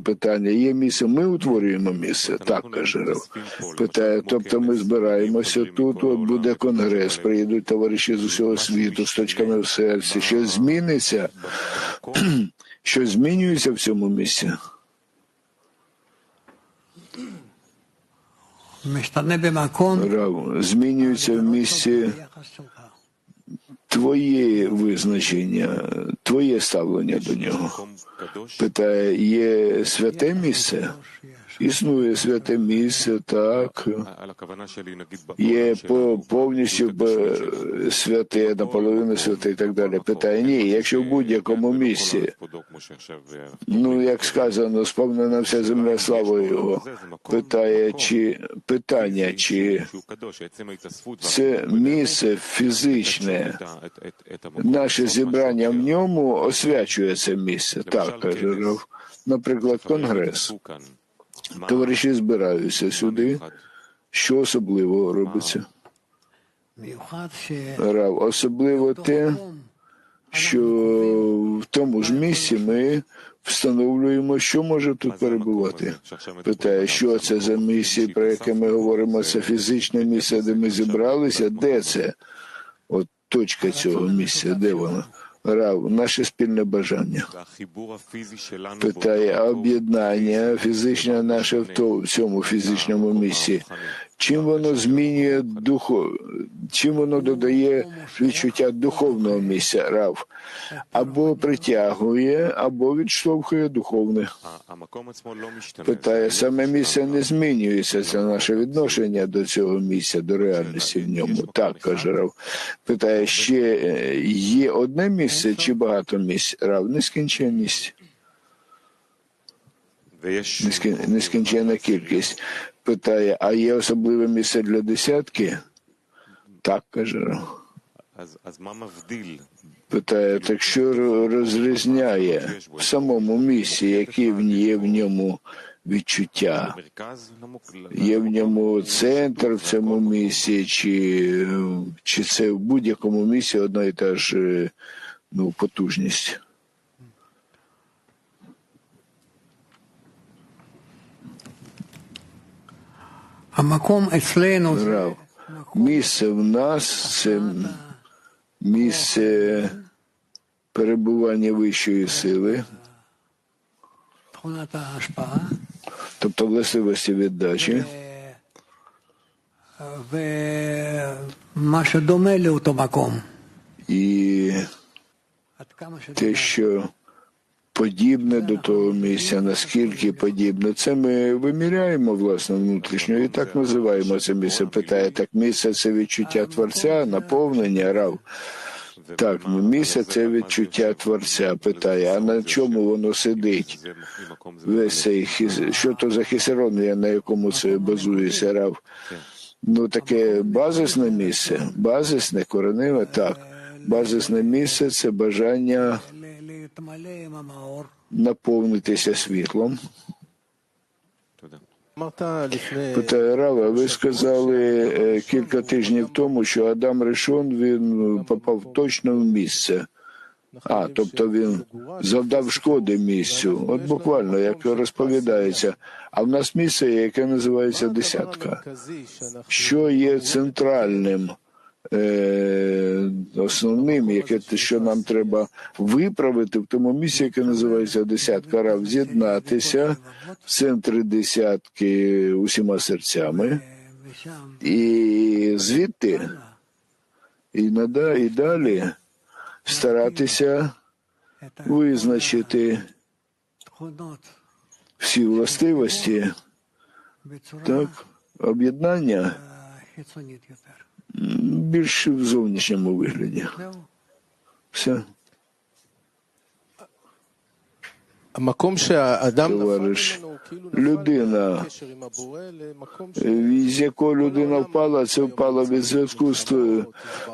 питання. Є місце, ми утворюємо місце, так каже Рав. Питає, тобто ми збираємося тут. От буде конгрес, приїдуть товариші з усього світу, з точками в серці. Щось зміниться, Що змінюється в цьому місці. Рав, змінюється в місці твоє визначення, твоє ставлення до нього. Питає, є святе місце? Існує святе місце, так. Є по- повністю святе, наполовину святе і так далі. Питає, ні, якщо в будь-якому місці, ну як сказано, сповнена вся земля славою його. Питає, чи питання, чи це місце фізичне, наше зібрання в ньому освячує це місце. Так, каже. Наприклад, конгрес. Товариші збираються сюди. Що особливо робиться? Рав, особливо те, що в тому ж місці ми встановлюємо, що може тут перебувати. Питає, що це за місія, про яке ми говоримо, це фізичне місце, де ми зібралися, де це? От точка цього місця, де вона? Рав, наше спільне бажання. Питає, об'єднання фізичне наше в цьому фізичному місці. Чим воно змінює духо, чим воно додає відчуття духовного місця, Рав? Або притягує, або відштовхує духовне. Питає, саме місце не змінюється, це наше відношення до цього місця, до реальності в ньому. Так, каже Рав. Питає, ще е, є одне місце чи багато місць? Рав, нескінченність. Нескін- Нескінченна кількість. Питає, а є особливе місце для десятки? Так, каже. Питає, так що розрізняє в самому місці, які є в ньому відчуття? Є в ньому центр в цьому місці, чи, чи це в будь-якому місці одна і та ж е, ну, потужність? Рав, місце в нас це місце перебування вищої сили, тобто властивості віддачі. І те, що подібне до того місця, наскільки подібне, це ми виміряємо власне внутрішньо і так називаємо це місце. Питає, так місце це відчуття творця, наповнення рав. Так, ну, місце це відчуття творця. Питає, а на чому воно сидить? Весь цей хіс... що то за хісеронія, на якому це базується рав? Ну таке базисне місце, базисне, кореневе, так. Базисне місце це бажання наповнитися світлом. Рава, ви сказали е, кілька тижнів тому, що Адам Решон він попав точно в місце. А, тобто він завдав шкоди місцю. От буквально, як розповідається. А в нас місце, яке називається десятка. Що є центральним Е, основним, яке те, що нам треба виправити в тому місці, яке називається десятка рав, з'єднатися в центрі десятки усіма серцями, і звідти і нада, і далі старатися визначити всі властивості так, об'єднання. Більш в зовнішньому вигляді. Все. Товариш, людина, е, з якої людина впала, це впала від зв'язку з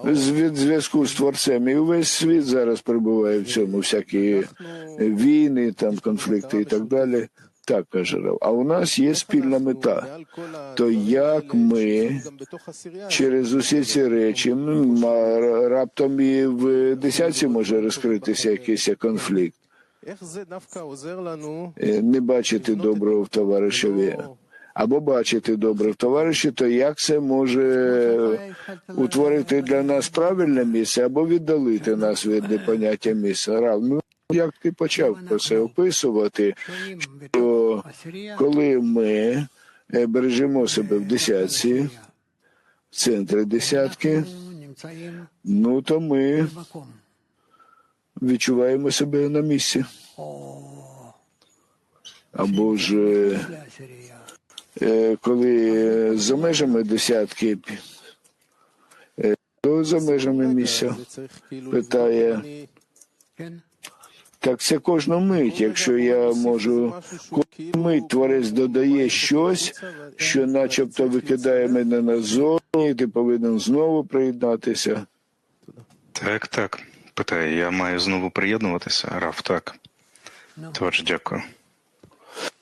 від зв'язку з творцем. І увесь світ зараз перебуває в цьому, всякі війни, там конфлікти і так далі так каже Рав. А у нас є спільна мета. То як ми через усі ці речі раптом і в десятці може розкритися якийсь конфлікт? Не бачити доброго в товаришеві. Або бачити добре в товариші, то як це може утворити для нас правильне місце, або віддалити нас від поняття місця? Як ти почав про це описувати, що коли ми е, бережемо себе в десятці, в центрі десятки, ну то ми відчуваємо себе на місці. Або ж е, е, коли за межами десятки, то за межами місця питає. Так це кожну мить, якщо я можу кожну мить творець додає щось, що начебто викидає мене назовні, ти повинен знову приєднатися. Так, так. Питає, я маю знову приєднуватися? Раф, так. Ну. Дякую.